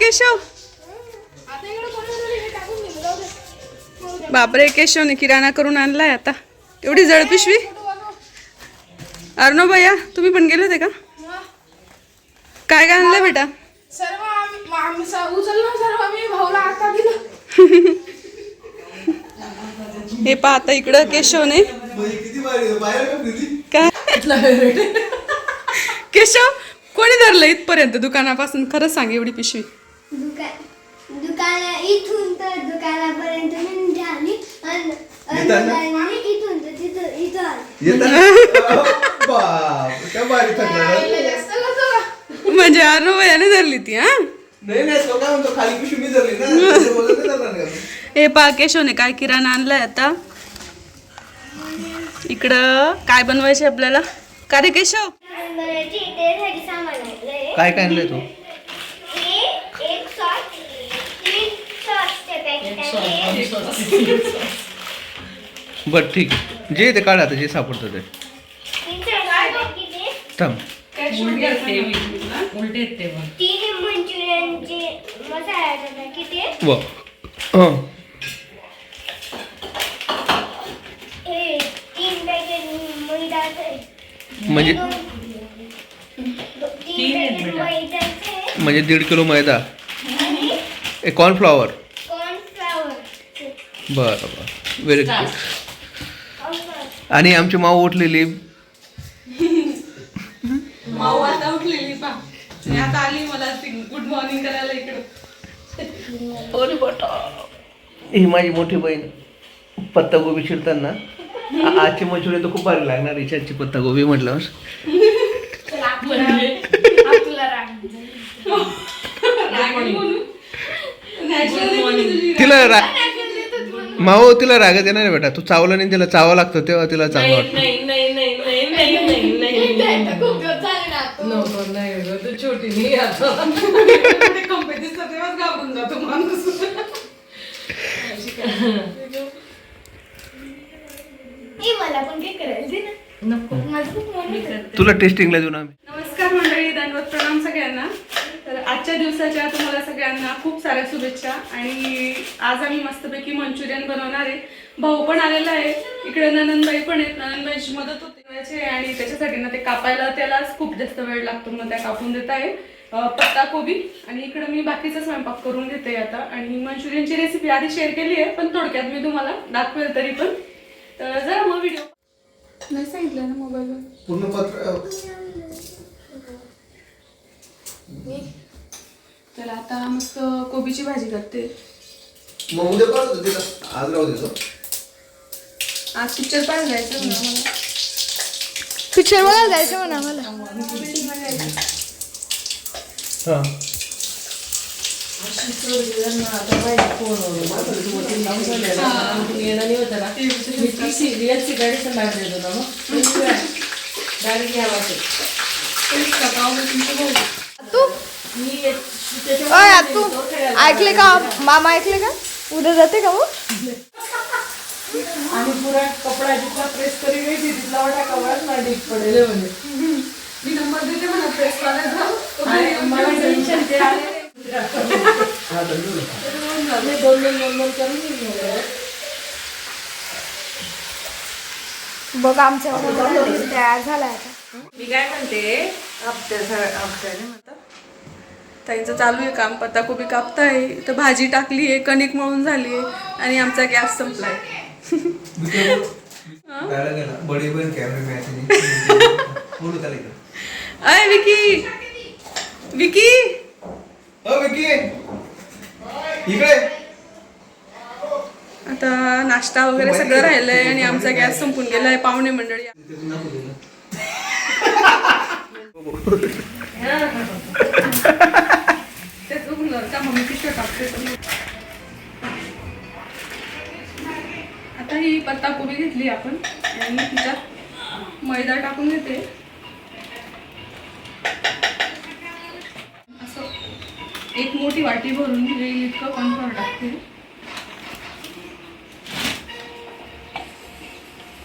केशव? बापरे केशवने किराणा करून आणलाय आता. एवढी जळ पिशवी? अर्णव भैया तुम्ही पण गेले होते का? काय काय आणलंय बेटा? हे पहा आता इकडं केशवने. काय? केशव कोणी धरलं इथपर्यंत दुकानापासून? खरंच सांग एवढी पिशवी. दुकाना इथून तर दुकानापर्यंत म्हणजे अनुभयाने धरली ती हा? हे पा केशवने काय किराणा आणलाय आता? इकडं काय बनवायचे आपल्याला? का रे केशव? काय काय आणलंय तू? बर ठीक आहे जे ते काढ आता जे सापडतं ते थांब उलटे आहेत ते पण तीन मंचुरियनचे मसाल्याचे पॅकेट आहे व हं. हे तीन पॅकेट मैदाचे आहे. म्हणजे तीन पॅकेट. म्हणजे दीड किलो मैदा ए कॉर्नफ्लॉवर बरं बरं. व्हेरी गुड आणि आमची माऊ उठलेली? माऊ आता उठलेली पा आता आली मला गुड मॉर्निंग करायला इकडं. ही माझी मोठी बहीण पत्तागोबी चिरताना आ- आजची मंचुरियन तर खूप भारी लागणार हिच्याची पत्तागोबी म्हटल्यावर आपला राग. तिला रा माऊ तिला रागत येणार नाही बेटा. तू चावला नाही तिला चावा लागतं तेव्हा तिला चांगलं वाटतं. नाही नाही नाही नाही नाही नाही नाही नाही. खूप दिवस झाले ना आता. नको नाही गं, तू छोटी नाही आता. कंपनी दिसतं तेव्हाच घाबरून जातो माणूस. मला पण काय करायला दे ना. नको. माझं खूप मन होतं. तुला टेस्टिंगला देऊ ना आम्ही. नमस्कार मंडळी दंडवत प्रणाम सगळ्यांना. तर आजच्या दिवसाच्या तुम्हाला सगळ्यांना खूप साऱ्या शुभेच्छा. आणि आज आम्ही मस्तपैकी मंचुरियन बनवणार आहे. भाऊ पण आलेला आहे. इकडे ननंदबाई पण आहेत. ननंदबाईची मदत होते करायची आणि त्याच्यासाठी ना ते कापायला त्यालाच खूप जास्त वेळ लागतो. मग त्या कापून देत आहे. पत्ता कोबी. आणि इकडे मी बाकीचा स्वयंपाक करून घेते आता. आणि मंचुरियनची रेसिपी आधी शेअर केली आहे पण थोडक्यात मी तुम्हाला दाखवेल तरी पण. तर जरा मग व्हिडिओ नाही सांगितलं ना मोबाईलवर पूर्ण पत्र तर आता मस्त कोबीची भाजी करते. मग उद्या पाहतो तिला आज राहू देतो आज पिक्चर पाहायला जायचं म्हणा मला. पिक्चर बघायला जायचं म्हणा मला. हां. येणं नाही होतं ना मी ती? तू ऐकले का? मामा ऐकले का? उद्या जाते का आणि पुरा कपडा प्रेस करी गई तिथला वाटा म्हणजे मी नंबर देते प्रेस टेन्शन ते आले. दोन दोन दोन दोन करून बघ आमच्या तयार झाला आता. मी काय म्हणते हप्त्या हप्त्याने म्हणतात ताईचं चालू आहे काम पत्ताकोबी कापताय तर भाजी टाकली आहे कणिक मळून झाली आहे आणि आमचा गॅस संपलाय. अय विकी! विकी! अ विकी! इकडे. आता नाश्ता वगैरे सगळं राहिलंय आणि आमचा गॅस संपून गेलाय पाहुणे मंडळी तेच बघून जरा का मम्मी पिशव्या टाकते तर. आता ही पत्ता कोबी घेतली आपण आणि तिच्यात मैदा टाकून घेते. असं एक मोठी वाटी भरून येईल इतकं कॉर्नफ्लॉवर टाकते.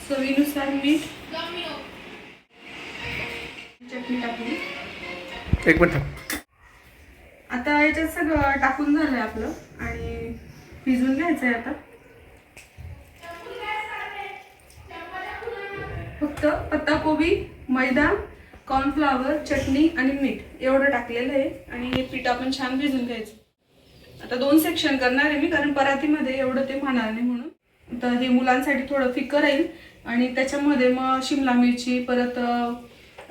चवीनुसार मीठ. चटणी टाकली एक मिनिट याच्यात सगळं टाकून झालंय आपलं आणि भिजून घ्यायचंय आता. फक्त पत्ताकोबी मैदा कॉर्नफ्लावर चटणी आणि मीठ एवढं टाकलेलं आहे आणि हे पीठ आपण छान भिजून घ्यायचं. आता दोन सेक्शन करणार आहे मी कारण परातीमध्ये एवढं ते म्हणार नाही म्हणून. तर हे मुलांसाठी थोडं फिकं राहील आणि त्याच्यामध्ये मग शिमला मिरची परत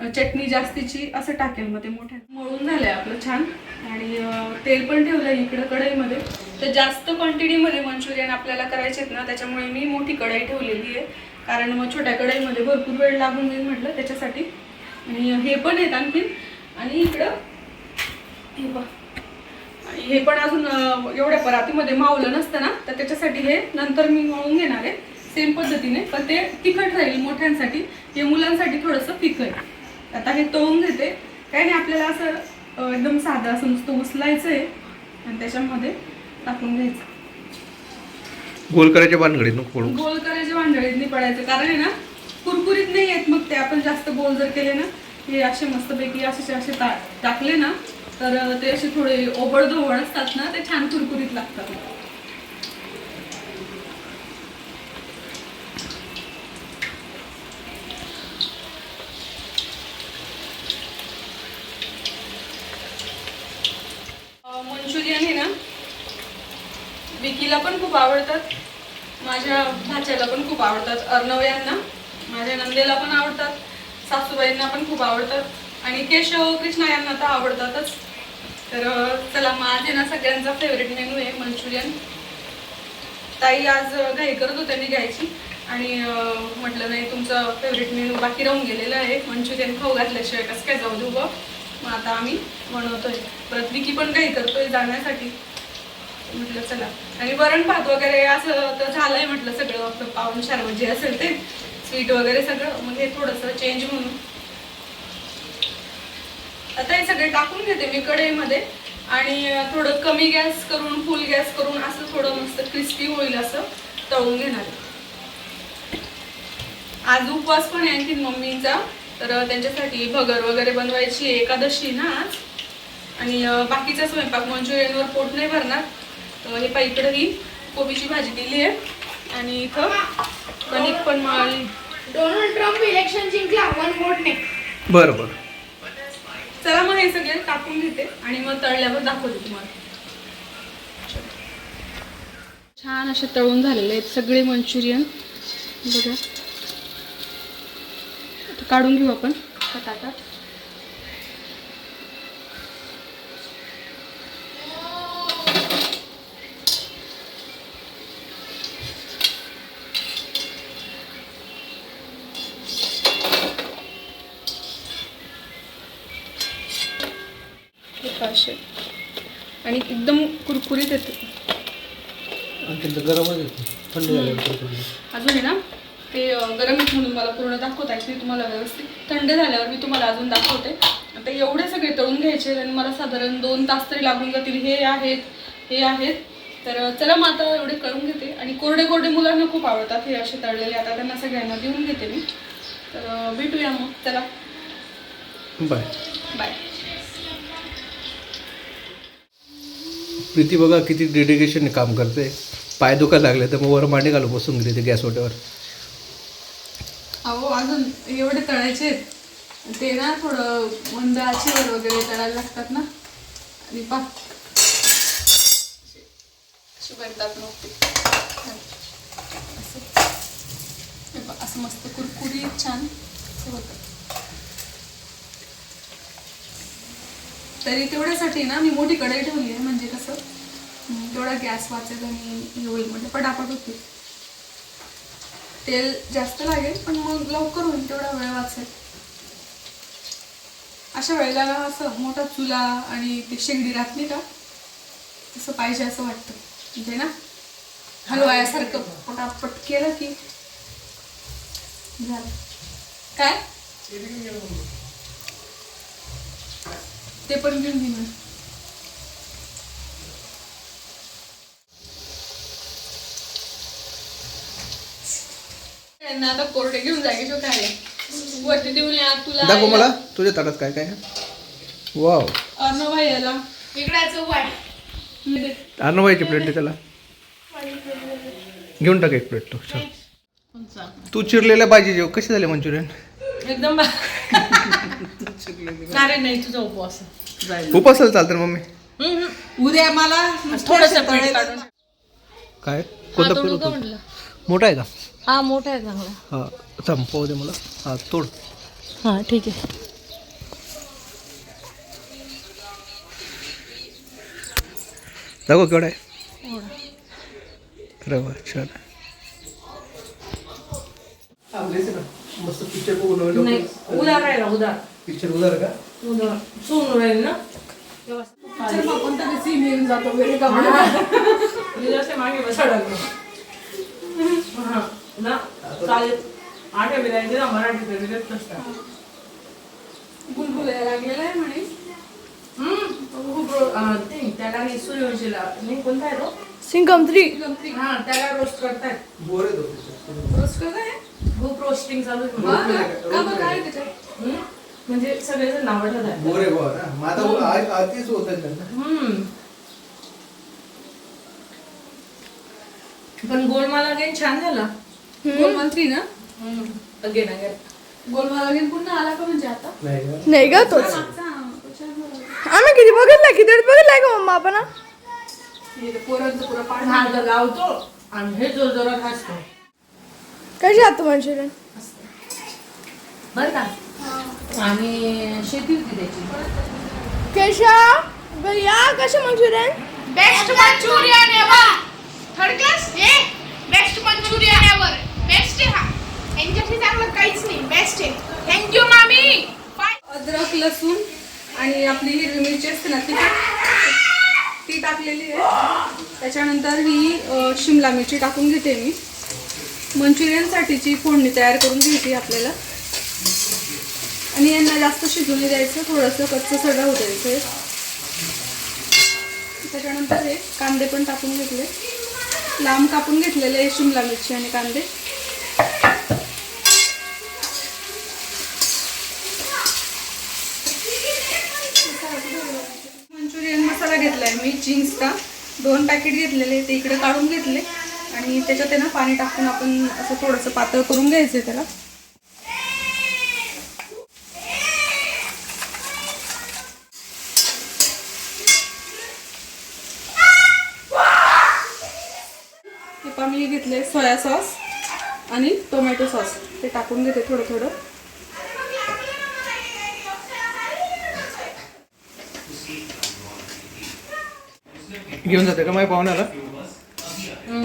चटणी जास्तीची असं टाकेल. मग ते मोठ्या मळून झालंय आपलं छान. आणि तेल पण ठेवलंय इकडं कढईमध्ये. तर जास्त क्वांटिटीमध्ये मंचुरियन आपल्याला करायचे आहेत ना त्याच्यामुळे मी मोठी कढई ठेवलेली आहे. कारण मग छोट्या कढईमध्ये भरपूर वेळ लागून जाईल म्हटलं त्याच्यासाठी. आणि हे पण आहेत आणखीन. आणि इकडं हे बघ. आणि हे पण अजून एवढ्या परातीमध्ये मावलं नसतं ना तर त्याच्यासाठी हे नंतर मी मळून घेणार आहे. सेम पद्धतीने. पण ते तिखट राहील मोठ्यांसाठी. हे मुलांसाठी थोडंसं फिकं आहे आता हे तळून घेते काही नाही आपल्याला असं एकदम साधं असं नुसतं उचलायचं आहे आणि त्याच्यामध्ये टाकून घ्यायचं. गोल करायच्या भानगडीत नको पडू. गोल करायचे भांडळीत नाही पडायचं. कारण आहे ना कुरकुरीत नाही येत मग ते. आपण जास्त गोल जर केले ना हे असे मस्तपैकी असे असे टाकले ना तर ते असे थोडे ओबडधोबड असतात ना ते छान कुरकुरीत लागतात मंचुरियन आहे ना आईला पण खूप आवडतात. माझ्या भाच्याला पण खूप आवडतात. अर्णव यांना माझ्या नंदेला पण आवडतात. सासूबाईंना पण खूप आवडतात. आणि केशव कृष्णा यांना तर आवडतातच. तर चला माझे ना सगळ्यांचा फेवरेट मेनू आहे मंचुरियन. ताई आज घाई करत होत्या घ्यायची. आणि म्हटलं नाही तुमचं फेवरेट मेनू बाकी राहून गेलेलं आहे. मंचुरियन खाऊ घातल्याशिवाय कसं काय जाऊ देऊ बघ मग आता आम्ही बनवतोय. परत विकी पण काही करतोय जाण्यासाठी. म्हटलं चला. आणि वरण भात वगैरे असं तर झालंय म्हटलं सगळं आपलं पाहून शार जे असेल ते. स्वीट वगैरे सगळं मग हे थोडंसं चेंज म्हणून. आता हे सगळे टाकून घेते मी कढईमध्ये. आणि थोडं कमी गॅस करून फुल गॅस करून असं थोडं मस्त क्रिस्पी होईल असं तळून घेणार आज उपवास पण आहे आणखी मम्मीचा. तर त्यांच्यासाठी भगर वगैरे बनवायची एकादशी ना आज. आणि बाकीचा स्वयंपाक मंचुरियनवर पोट नाही भरणार. हे इकडं ही कोबीची भाजी दिली आहे. आणि इथं कणिक पण मळली. डोनाल्ड ट्रम्प इलेक्शन जिंकला वन वोटने बरं बरं. चला मग हे सगळे टाकून घेते आणि मग तळल्यावर दाखवते तुम्हाला. छान असे तळून झालेले आहेत सगळे मंचुरियन. बघा. काढून घेऊ आपण. बटाटा पाचशे आणि एकदम कुरकुरीत येते. गरमच थंड अजून आहे ना ते गरम म्हणून मला पूर्ण दाखवता येत नाही तुम्हाला व्यवस्थित. थंड झाल्यावर मी तुम्हाला अजून दाखवते. आता एवढे सगळे तळून घ्यायचे आणि मला साधारण दोन तास तरी लागून जातील. हे आहेत हे आहेत. तर चला मग आता एवढे करून घेते. आणि कोरडे कोरडे मुलांना खूप आवडतात हे असे तळलेले. आता त्यांना सगळ्यांना देऊन घेते मी. तर भेटूया मग. चला. बाय. बाय. प्रीती बघा किती डेडिकेशन काम करते. पाय दुखायला लागले तर मग वर मांडी घालून बसून गेली ते गॅस ओट्यावर अहो अजून एवढे तळायचे ते ना थोडं मंद आचेवर वगैरे तळायला लागतात ना. आणि पा. मग असं असं मस्त कुरकुरीत छान. होतं तरी तेवढ्यासाठी ना मी मोठी कढई ठेवली आहे. म्हणजे कसं तेवढा गॅस वाचेल आणि होईल म्हणजे पटापट होतील. तेल जास्त लागेल पण मग लवकर होईल तेवढा वेळ वाचेल. अशा वेळेला ना असं मोठा चुला आणि ते शेगडी राहत नाही का तसं पाहिजे असं वाटतं. म्हणजे ना हलवायासारखं पटापट केलं की झालं. काय? ते पण घेऊन. त्यांना आता कोरडे घेऊन जायचे काय वरती देऊन या तुला दाखव मला तुझ्या ताटात काय काय? वाव अर्णव इकडाचं आणवायची प्लेट दे. त्याला. घेऊन टाक एक प्लेट तो चल. तू चिरलेल्या भाजी जेव कशी झाले मंचुरियन? एकदम अरे नाही तुझा उपवास जाईल उपासाला चालतं ना मम्मी? उद्या मला थोडस काय? कोणता होता? मोठा आहे का? हा मोठा आहे चांगला. हा पाहू दे मला. हा तोड. हा ठीक आहे. दाखव केवढा आहे. अरे वा छान मस्त पिक्चर नाही उद्या राहिला उद्या पिक्चर उदार का? सोनू राहील ना? हा. सिंगम थ्री हा त्याला रोस्ट करतायत. रोस्ट काय खूप रोस्टिंग चालू हा काय त्याच्यात? हम्म? म्हणजे सगळेजण नाव ठेवतात. बोर आहे बुवा ना? मग आता आज आधीच होतं हम्म. पण गोलमाल अगेन छान झाला. गोलमाल थ्री ना? Again again. गोलमाल अगेन पुन्हा आला का म्हणजे आता? नाही का? नाही तोच. आम्ही किती बघितलं किती वेळ बघितलाय का मम्मा आपण हा? हे ते पोरांचं पुरं पाठ झाड लावतो आणि हे जोर जोरात हसतो. कशी आहात तू मंचुरियन बर का? आणि शेती होती त्याची. केशा भैया कसे Manchurian best Manchurian ever third class हे? बेस्ट मंचुरियन एवर बेस्ट आहे हा. यांच्याशी चांगलं काहीच नाही. बेस्ट आहे. थँक्यू मामी अद्रक लसूण आणि आपली हिरवी मिरची असते ना ती ती टाकलेली आहे. त्याच्यानंतर ही शिमला मिरची टाकून घेते मी. मंचुरियनसाठीची फोडणी तयार करून घ्यायची आपल्याला. आणि यांना जास्त शिजून द्यायचं थोडंसं कच्चं सगळं होतं इथे त्याच्यानंतर हे कांदे पण टाकून घेतले. लांब कापून घेतलेले शिमला मिरची आणि कांदे. मंचुरियन मसाला घेतलाय मी चिंग्सचा दोन पॅकेट घेतलेले ते इकडे काढून घेतले. आणि त्याच्यात आहे ना पाणी टाकून आपण असं थोडंसं पातळ करून घ्यायचं त्याला हे पण मी घेतले सोया सॉस आणि टोमॅटो सॉस. ते टाकून घेते थोडं थोडं. घेऊन जाते का माझ्या पाहुण्याला?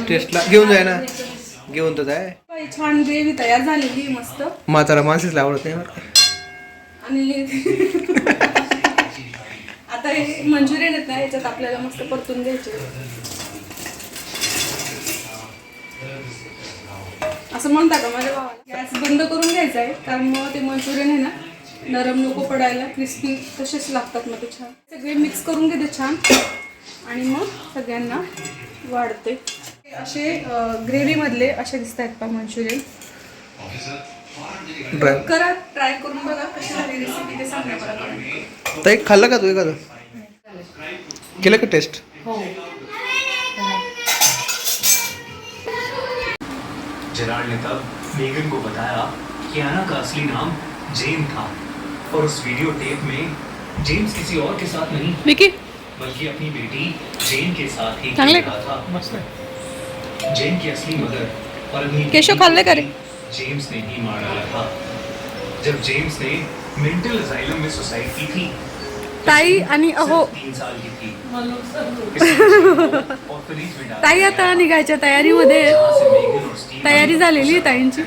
टेस्टला घेऊन जाय ना. घेऊन तर जाय. छान ग्रेव्ही तयार झालेली मस्त. म्हातारा माणसेच आवडत नाही. आणि आता हे मंचुरियन आहेत ना याच्यात आपल्याला मस्त परतून घ्यायचे. असं म्हणता का माझ्या भावाला? गॅस बंद करून घ्यायचा आहे कारण मग ते मंचुरियन आहे ना नरम नको पडायला क्रिस्पी तसेच लागतात मग ते छान. सगळे मिक्स करून घेते छान. आणि मग सगळ्यांना वाढते. असे ग्रेव्ही मधले असे दिसत आहेत का मंचुरियन. ड्राय करा ट्राय करून बघा कशी झाली रेसिपी ते सांगा मला comment तर एक खाल्लं का तू एखादं केलं का टेस्ट हो. जेराल्ड ने तब मेगन को बताया कि एना का असली नाम जेन था और उस वीडियो टेप में जेम्स किसी और के साथ नहीं विकी। बल्कि अपनी बेटी जेन के साथ ही खेल रहा था। जेन की असली मदर और अपनी केशव बेटी खाल्ले को का रे? जेम्स ने ही मार डाला था। जब जेम्स ने मेंटल असाइलम में सुसाइड की थी ताई आणि अहो. ताई आता निघायच्या तयारीमध्ये. तयारी झालेली आहे ताईंची.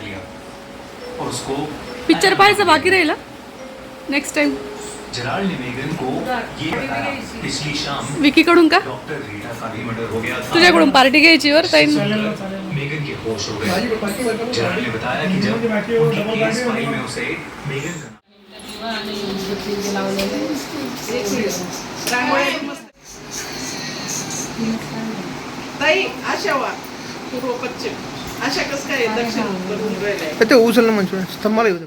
पिक्चर पाहायचं बाकी राहिला. नेक्स्ट टाइम विकी कडून का? तुझ्याकडून पार्टी घ्यायची वर ताई मेगन के होश हो गए जराल ने बताया कि जब उनकी केस फाइल में उसे मेगन का ताई आशा वा. हो, आशा कस काय दक्षिण करून राहिलंय. ते उचलणं म्हणजे स्तंभाला येऊ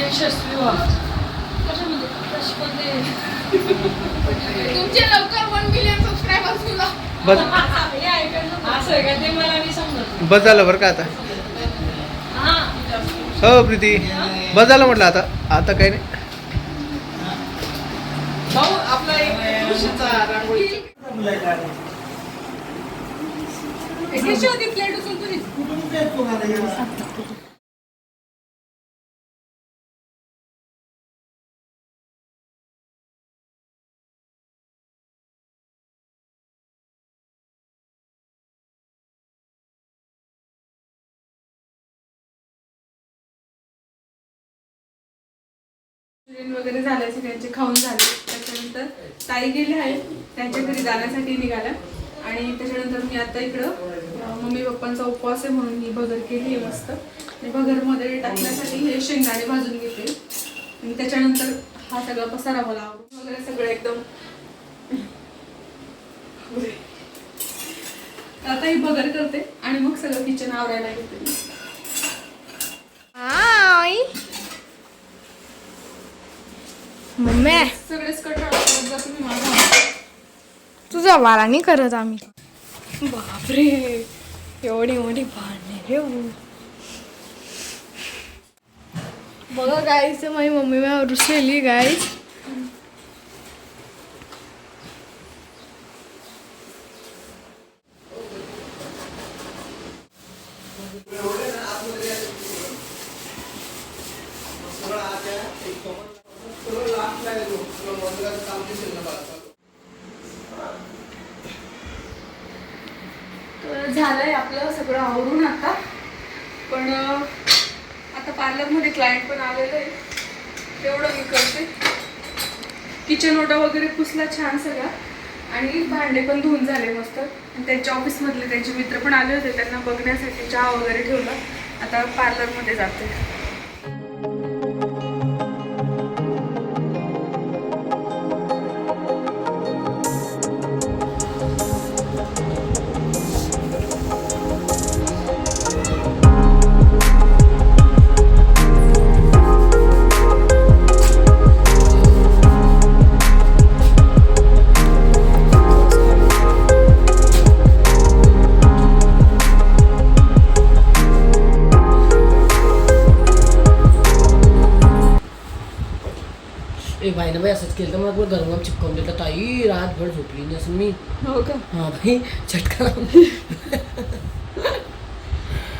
यशस्वी व्हा. तुमचे लवकर वन मिलियन सबस्क्रायबर्स तुला बस. असं आहे का? ते मला नाही समजत. बस झालं बरं का आता? हो. प्रीती. बस झालं म्हटलं आता. आता काही नाही. भाऊ आपला एक प्लेट जेवण वगैरे झालं सगळ्यांचे खाऊन झाले. त्याच्यानंतर ताई गेले आहेत. त्यांच्या घरी जाण्यासाठी निघाल्या. आणि त्याच्यानंतर मी आता इकडं मम्मी पप्पांचा उपवास आहे म्हणून मी भगर केली आहे मस्त. आणि भगरमध्ये टाकण्यासाठी हे शेंगदाणे भाजून घेते. आणि त्याच्यानंतर हा सगळा पसारा मला वगैरे सगळं एकदम. आता ही भगर करते आणि मग सगळं किचन आवरायला घेते मी. मम्मी. सगळेच कटाळा करत जा तुम्ही माझा तुझा वारा नाही करत आम्ही. बापरे. एवढी एवढी भांडणे रे हो. बघा गाईच माझी मम्मी रुसलेली गाईच तर झालंय आपलं सगळं आवरून आता पण अं, आता पार्लरमध्ये क्लायंट पण आलेलं आहे. तेवढं मी करते. किचन ओटा वगैरे पुसला छान सगळा. आणि भांडे पण धुवून झाले मस्त. आणि त्यांच्या ऑफिसमधले त्यांचे मित्र पण आले होते. त्यांना बघण्यासाठी चहा वगैरे ठेवला. आता पार्लरमध्ये जाते. ना असंच केलं तर मला पुढे गरम चिपकावून दिलं ताई रातभर झोपली नाही असं मी हो का हा भाई झटका।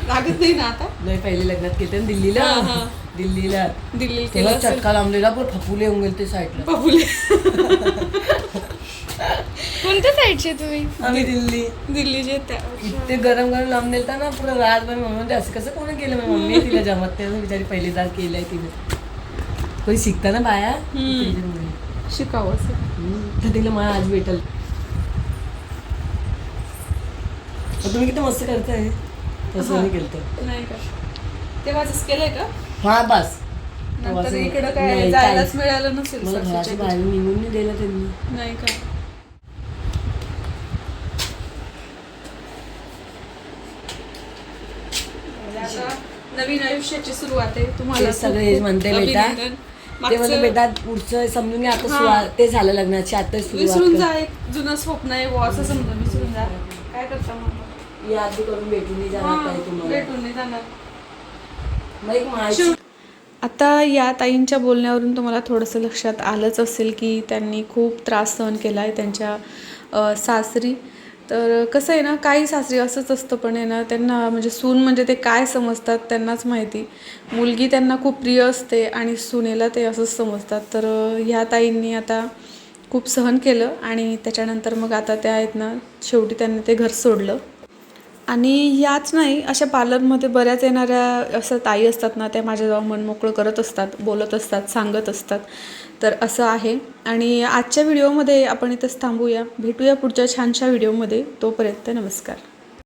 लागत नाही ना आता? नाही पहिले लग्नात केलं ना दिल्लीला हा, हा. दिल्लीला दिल्ली चटका लावलेला पण फपुले होऊन गेले ते साईडला कोणत्या साईडचे तुम्ही? आम्ही दिल्ली। दिल्लीचे ते गरम गरम लावून दिलता ना पुढे रातभर मम्मी म्हणते असं कसं कोणी केलं? मग मम्मी तिला जमत नाही बिचारी पहिली केलंय तिने. कोणी शिकता ना बाया? त्याच्यामुळे. शिकावं असं. तर तिला मला आज भेटल. तुम्ही किती मस्त करताय. तसं. नाही केलं नाही का? तेव्हाच केलंय का? हा बस. नंतर इकडं काय जायलाच. मिळालं नसेल मला घराच्या घरी. बाहेर निघून नाही दिलं त्यांनी. नाही का? नवीन आयुष्याची सुरुवात आहे. तुम्हाला सगळे म्हणते बेटा. ते म्हणजे बेटा पुढचं समजून घे आता. सुरुवात ते झालं लग्नाची आता विसरून सुरुवात जा एक जुनं स्वप्न आहे बुवा असं समजून विसरून जा. काय करता मग? कर. या आधी करून भेटून नाही जाणार हा, तुम्हाला? भेटून नाही जाणार. मग एक माहिती आता या ताईंच्या बोलण्यावरून तुम्हाला थोडंसं लक्षात आलंच असेल की त्यांनी खूप त्रास सहन केला आहे त्यांच्या अ, सासरी. तर कसं आहे ना काही सासरी असंच असतं पण आहे ना त्यांना म्हणजे सून म्हणजे ते काय समजतात त्यांनाच माहिती. मुलगी त्यांना खूप प्रिय असते आणि सुनेला ते असंच समजतात. तर ह्या ताईंनी आता खूप सहन केलं आणि त्याच्यानंतर मग आता त्या आहेत ना शेवटी त्यांनी ते घर सोडलं. आणि याच नाही अशा पार्लरमध्ये बऱ्याच येणाऱ्या असं ताई असतात ना त्या माझ्याजवळ मन मनमोकळं करत असतात बोलत असतात सांगत असतात. तर असं आहे. आणि आजच्या व्हिडिओमध्ये आपण इथंच थांबूया. भेटूया पुढच्या छानशा व्हिडिओमध्ये. तोपर्यंत नमस्कार.